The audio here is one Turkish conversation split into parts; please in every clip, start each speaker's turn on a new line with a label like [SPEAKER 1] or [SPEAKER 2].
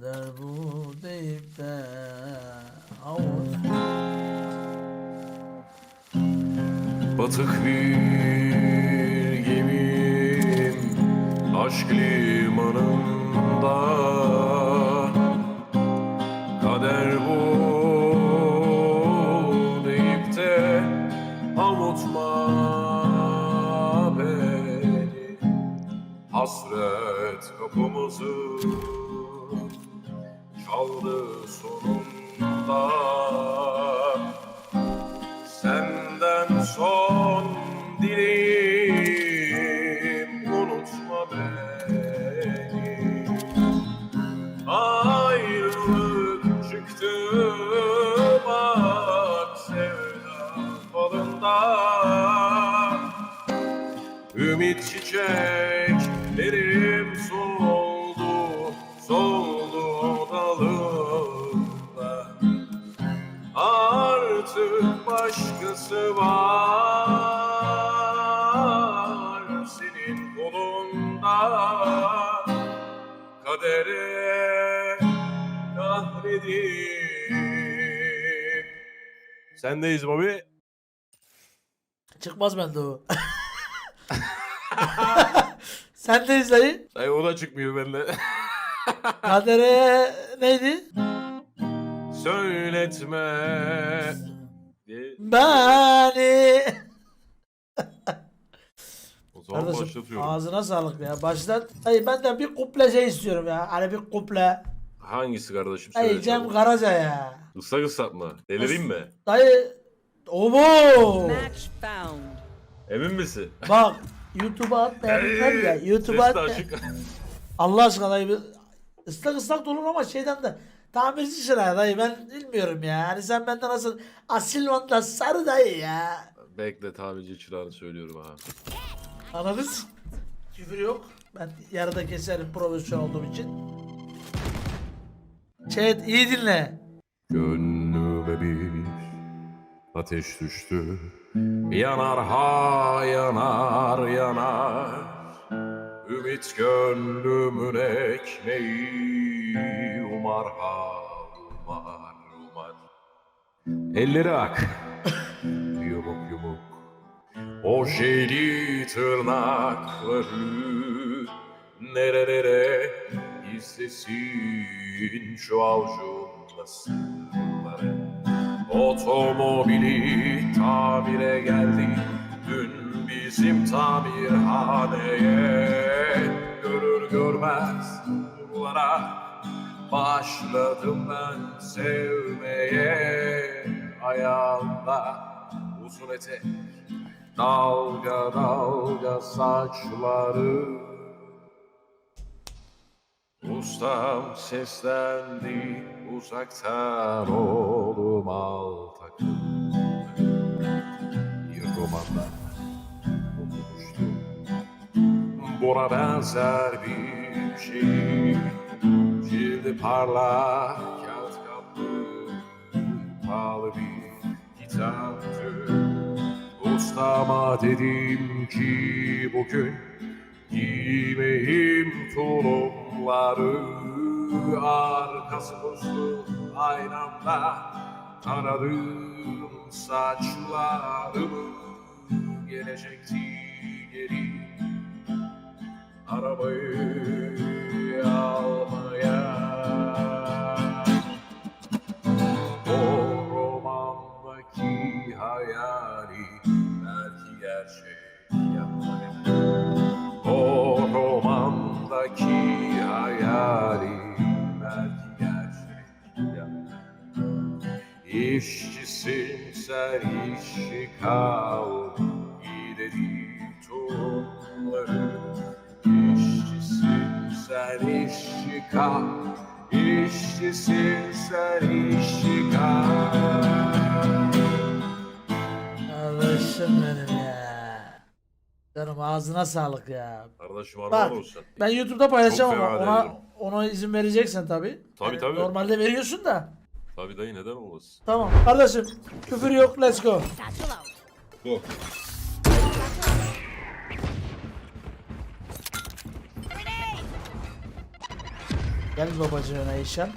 [SPEAKER 1] Der bu deyip de havuz.
[SPEAKER 2] Batık bir gemim aşk limanında Kader bu deyip de avutma beni Hasret kapımızı çiçeklerim soldu, soldu dalında Artık başkası var senin kolunda Kadere kahredip Sendeyiz Bobby.
[SPEAKER 1] Çıkmaz bende o. Sen de izleyin.
[SPEAKER 2] Ay o da çıkmıyor bende.
[SPEAKER 1] Kadere neydi?
[SPEAKER 2] Söyletme.
[SPEAKER 1] Beni.
[SPEAKER 2] O zaman
[SPEAKER 1] Kardeşim
[SPEAKER 2] başlatıyorum.
[SPEAKER 1] ağzına sağlık ya. Başlat. Hayır benden bir kuple şey istiyorum ya. Hani bir kuple.
[SPEAKER 2] Hangisi kardeşim? Söyle
[SPEAKER 1] Hayır Cem
[SPEAKER 2] çabuk.
[SPEAKER 1] Karaca ya.
[SPEAKER 2] Islak ıslatma. Delireyim mi?
[SPEAKER 1] Dayı. Obo.
[SPEAKER 3] Match found.
[SPEAKER 2] Emin misin?
[SPEAKER 1] Bak. YouTube'a at ya. ya. YouTube'a
[SPEAKER 2] Ses de açık.
[SPEAKER 1] Allah aşkına dayı. bir- ıslak da olur ama şeyden de. Tamirci şuraya dayı ben bilmiyorum ya. Hani sen benden nasıl asil vanda sarı dayı ya.
[SPEAKER 2] Bekle tamirci çırağını söylüyorum ha.
[SPEAKER 1] Anladınız? Küfür yok. Ben yarıda keserim profesyonel olduğum için. Chat iyi dinle.
[SPEAKER 2] Gönlüme bir ateş düştü. Yanar ha yanar yanar. Ümit gönlümün ekmeği umar ha umar umar. Elleri ak. yumuk yumuk. O şeyli tırnakları nerelere istesin şu avucumda sırları. Otomobili tamire geldi. Dün bizim tamirhaneye görür görmez bunlara başladım ben sevmeye. Ayağında uzun etek dalga dalga saçları. Ustam seslendi uzaktan oğlum al takım Bir romanda okumuştum. Buna benzer bir şey. Cildi parlak kağıt kaplı Pahalı bir kitaptı Ustama dedim ki bugün Giymeyim tulumları. Arkası puslu aynamda Taradım saçlarımı Gelecekti geri. Arabayı almaya. O romandaki hayali Belki gerçek İşçisin sen işçi kal gideri tohumları İşçisin sen işçi kal İşçisin sen işçi kal
[SPEAKER 1] Kardeşim benim ya. Canım ağzına sağlık ya.
[SPEAKER 2] Kardeşim
[SPEAKER 1] Bak
[SPEAKER 2] armağan olsun.
[SPEAKER 1] ben YouTube'da paylaşacağım
[SPEAKER 2] Çok
[SPEAKER 1] ama
[SPEAKER 2] fena
[SPEAKER 1] ona, ona izin vereceksen tabi.
[SPEAKER 2] Tabii, tabii.
[SPEAKER 1] Normalde veriyorsun da.
[SPEAKER 2] Tabii dayı neden olmasın?
[SPEAKER 1] Tamam kardeşim küfür yok let's go.
[SPEAKER 3] Satchel out.
[SPEAKER 2] Go.
[SPEAKER 1] Gel babacığına Eyşan.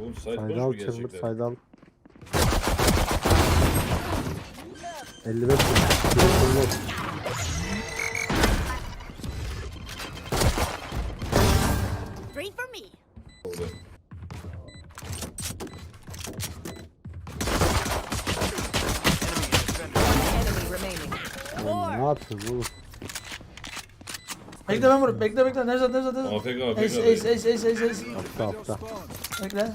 [SPEAKER 2] Oğlum site boş mu
[SPEAKER 4] al Chamber
[SPEAKER 2] gerçekten?
[SPEAKER 4] sayda al. 55 Chamber. Ne yapıyorsun oğlum?
[SPEAKER 1] Bekle ben vurup bekle bekle Nevzat Nevzat Nevzat.
[SPEAKER 2] AFK AFK.
[SPEAKER 1] Ace ace ace ace ace ace.
[SPEAKER 4] Hafta hafta.
[SPEAKER 1] Bekle.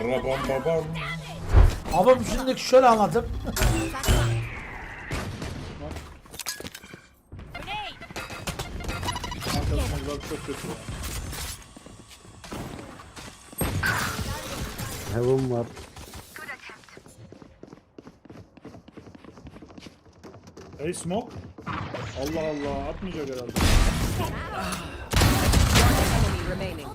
[SPEAKER 2] Rabam babam.
[SPEAKER 1] Abi şimdi şöyle anlatayım.
[SPEAKER 5] Çok kötü.
[SPEAKER 4] Heaven var.
[SPEAKER 5] Hey smoke. Allah Allah atmayacak herhalde.
[SPEAKER 3] Enemy remaining.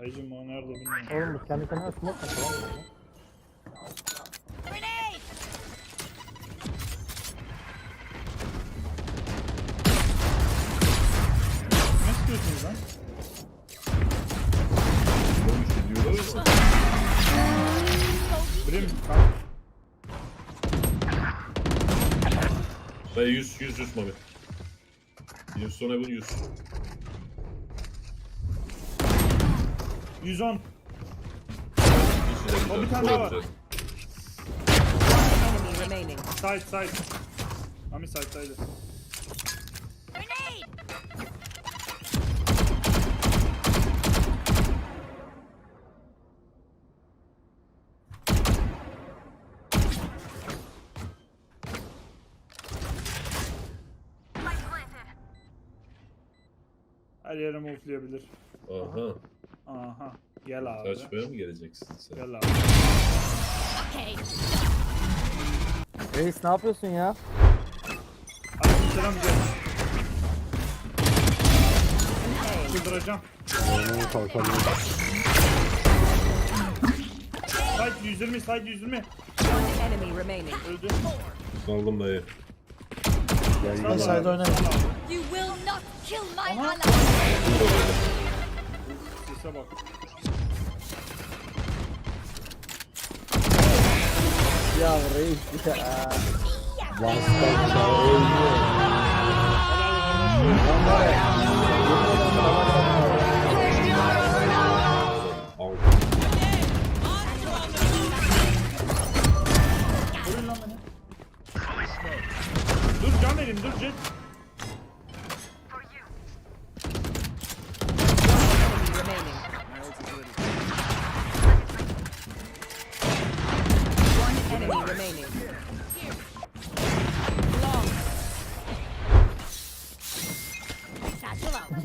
[SPEAKER 5] Ayıcım o nerede bilmiyorum.
[SPEAKER 4] Oğlum kendi kendine smoke atıyor.
[SPEAKER 2] Dayı 100 100 100 Mami. 100 sonra bu 100.
[SPEAKER 5] 110.
[SPEAKER 2] İçine
[SPEAKER 5] O bir tane daha var.
[SPEAKER 3] remaining.
[SPEAKER 5] Side side. Mami side'daydı.
[SPEAKER 6] Grenade.
[SPEAKER 5] Her yere move'layabilir.
[SPEAKER 2] Aha.
[SPEAKER 5] Aha. Gel abi.
[SPEAKER 2] Kaçmaya mı geleceksin sen?
[SPEAKER 5] Gel abi.
[SPEAKER 6] Okay.
[SPEAKER 7] Reis ne yapıyorsun ya?
[SPEAKER 5] Aleyküm selam gel. Çıldıracağım.
[SPEAKER 4] Oynamaya kalkamıyor.
[SPEAKER 5] Side 120 side 120.
[SPEAKER 3] Enemy remaining.
[SPEAKER 5] Öldü.
[SPEAKER 2] Saldım dayı.
[SPEAKER 5] Abi,
[SPEAKER 1] Side oynayın.
[SPEAKER 6] You will not kill my ally.
[SPEAKER 5] Sese bak.
[SPEAKER 7] Ya reis ya.
[SPEAKER 4] Vasıftan oynuyor.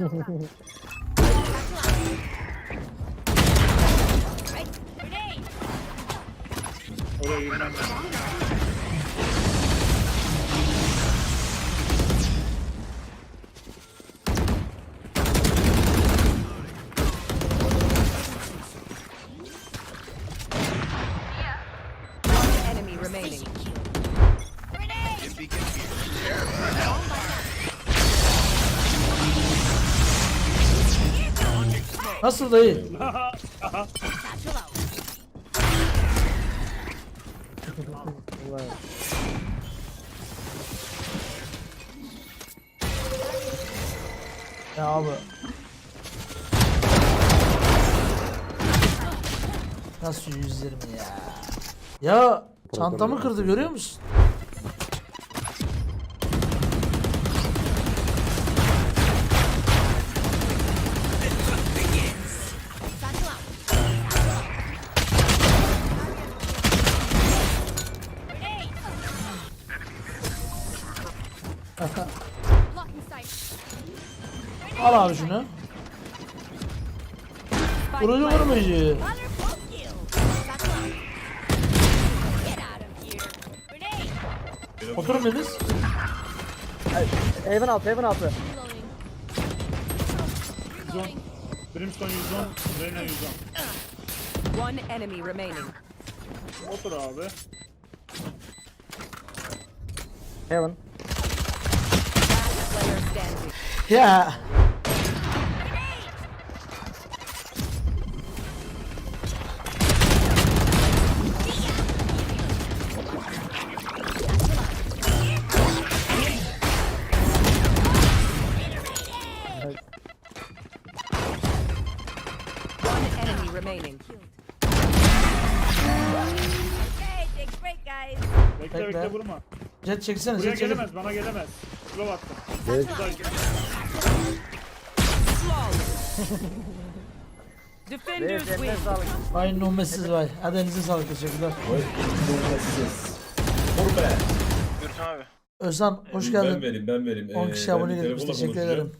[SPEAKER 6] Satchel out. Satchel out. Right.
[SPEAKER 1] Nasıl dayı? Ya abi. Nasıl 120 ya? Ya çantamı kırdı görüyor musun?
[SPEAKER 6] Sight.
[SPEAKER 1] Al abi şunu. Vurucu vurmayıcı. Oturun biriniz.
[SPEAKER 7] Haven altı, Haven altı.
[SPEAKER 5] Brimstone 110. Reyna 110.
[SPEAKER 3] One enemy remaining.
[SPEAKER 5] Otur abi.
[SPEAKER 7] Heaven.
[SPEAKER 3] Player standing.
[SPEAKER 1] Ya.
[SPEAKER 3] One enemy remaining.
[SPEAKER 6] Okay, take a break, guys.
[SPEAKER 5] Bekle
[SPEAKER 1] Bekle.
[SPEAKER 5] bekle vurma.
[SPEAKER 1] Jet çeksene
[SPEAKER 5] Buraya
[SPEAKER 1] jet çek.
[SPEAKER 5] gelemez bana gelemez. Slow attım.
[SPEAKER 4] Evet.
[SPEAKER 3] Defenders win.
[SPEAKER 1] Vay numesiz vay. Hadi elinize sağlık teşekkürler.
[SPEAKER 2] Vur be.
[SPEAKER 8] Gürkan abi.
[SPEAKER 1] Özlem hoş
[SPEAKER 2] Ben
[SPEAKER 1] geldin.
[SPEAKER 2] vereyim ben vereyim.
[SPEAKER 1] 10
[SPEAKER 2] Ee,
[SPEAKER 1] kişi
[SPEAKER 2] ben
[SPEAKER 1] abone gelmiş teşekkür ederim.